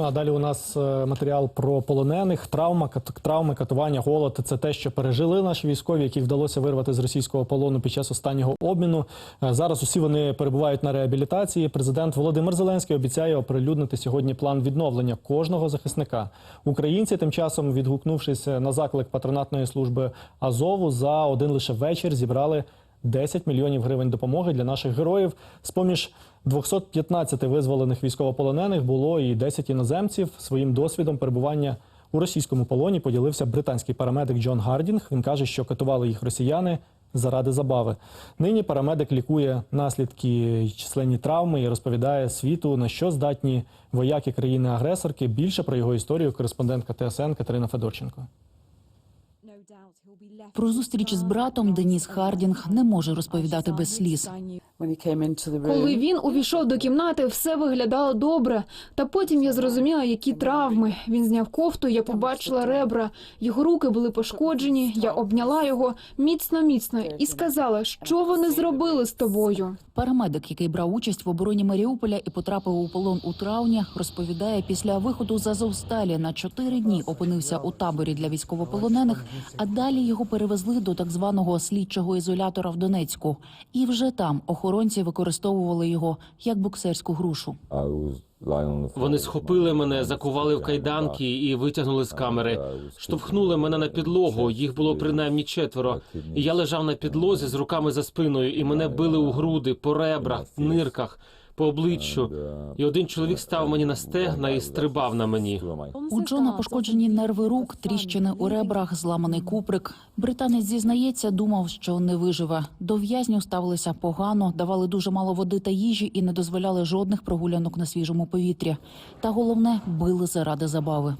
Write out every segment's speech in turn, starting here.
Ну а далі у нас е, матеріал про полонених, травма, травми, катування, голод. Це те, що пережили наші військові, яких вдалося вирвати з російського полону під час останнього обміну. Е, Зараз усі вони перебувають на реабілітації. Президент Володимир Зеленський обіцяє оприлюднити сьогодні план відновлення кожного захисника. Українці тим часом, відгукнувшись на заклик патронатної служби Азову, за один лише вечір зібрали 10 мільйонів гривень допомоги для наших героїв. З поміж 215 визволених військовополонених було і 10 іноземців. Своїм досвідом перебування у російському полоні поділився британський парамедик Джон Гардінг. Він каже, що катували їх росіяни заради забави. Нині парамедик лікує наслідки численні травми і розповідає світу, на що здатні вояки країни-агресорки. Більше про його історію кореспондентка ТСН Катерина Федорченко. Про зустріч з братом Деніс Хардінг не може розповідати без сліз. Коли він увійшов до кімнати, все виглядало добре. Та потім я зрозуміла, які травми. Він зняв кофту, я побачила ребра. Його руки були пошкоджені. Я обняла його міцно, міцно і сказала, що вони зробили з тобою. Парамедик, який брав участь в обороні Маріуполя і потрапив у полон у травні, розповідає, після виходу з Азовсталі на чотири дні опинився у таборі для військовополонених, а далі його перевезли до так званого слідчого ізолятора в Донецьку. І вже там охоронці використовували його як боксерську грушу. Вони схопили мене, закували в кайданки і витягнули з камери. Штовхнули мене на підлогу. Їх було принаймні четверо. Я лежав на підлозі з руками за спиною, і мене били у груди, по ребрах, в нирках, по обличчю. І один чоловік став мені на стегна і стрибав на мені. У Джона пошкоджені нерви рук, тріщини у ребрах, зламаний куприк. Британець зізнається, думав, що не виживе. До в'язню ставилися погано, давали дуже мало води та їжі і не дозволяли жодних прогулянок на свіжому повітрі. Та головне били заради забави.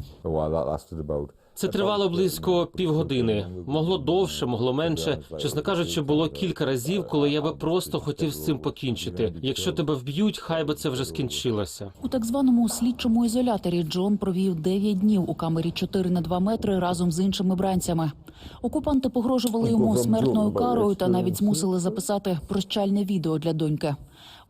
Це тривало близько півгодини. Могло довше, могло менше. Чесно кажучи, було кілька разів, коли я би просто хотів з цим покінчити. Якщо тебе вб'ють, хай би це вже скінчилося. У так званому слідчому ізоляторі Джон провів 9 днів у камері 4 на 2 метри разом з іншими бранцями. Окупанти погрожували йому смертною карою та навіть змусили записати прощальне відео для доньки.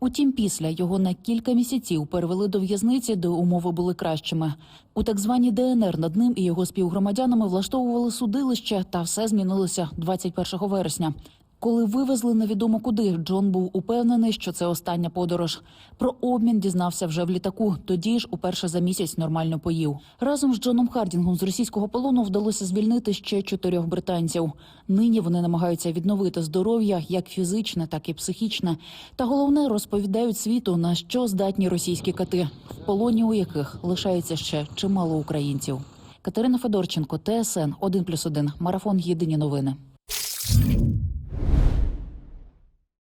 Утім, після його на кілька місяців перевели до в'язниці, де умови були кращими. У так званій ДНР над ним і його співгромадянами влаштовували судилище, та все змінилося 21 вересня. Коли вивезли невідомо куди, Джон був упевнений, що це остання подорож. Про обмін дізнався вже в літаку. Тоді ж уперше за місяць нормально поїв. Разом з Джоном Хардінгом з російського полону вдалося звільнити ще чотирьох британців. Нині вони намагаються відновити здоров'я, як фізичне, так і психічне. Та головне розповідають світу, на що здатні російські кати, в полоні у яких лишається ще чимало українців. Катерина Федорченко, ТСН 1+,1, Марафон Єдині новини.